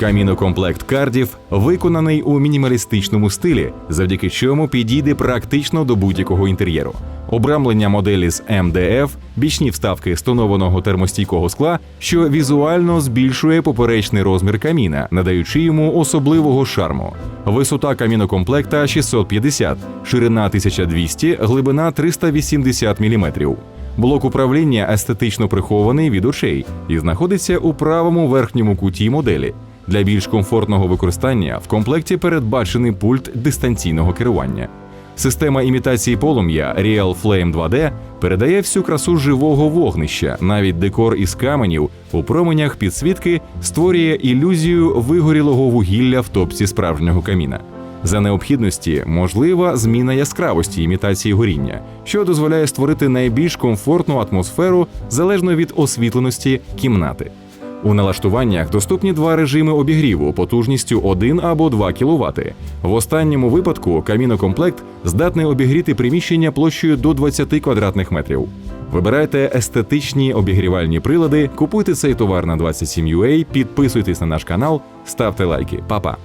Камінокомплект кардів виконаний у мінімалістичному стилі, завдяки чому підійде практично до будь-якого інтер'єру. Обрамлення моделі з МДФ, бічні вставки з тонованого термостійкого скла, що візуально збільшує поперечний розмір каміна, надаючи йому особливого шарму. Висота камінокомплекта 650, ширина 1200, глибина 380 мм. Блок управління естетично прихований від очей і знаходиться у правому верхньому куті моделі. Для більш комфортного використання в комплекті передбачений пульт дистанційного керування. Система імітації полум'я Real Flame 2D передає всю красу живого вогнища. Навіть декор із каменів у променях підсвітки створює ілюзію вигорілого вугілля в топці справжнього каміна. За необхідності можлива зміна яскравості імітації горіння, що дозволяє створити найбільш комфортну атмосферу залежно від освітленості кімнати. У налаштуваннях доступні два режими обігріву потужністю 1 або 2 кВт. В останньому випадку камінокомплект здатний обігріти приміщення площею до 20 квадратних метрів. Вибирайте естетичні обігрівальні прилади, купуйте цей товар на 27UA, підписуйтесь на наш канал, ставте лайки. Па-па!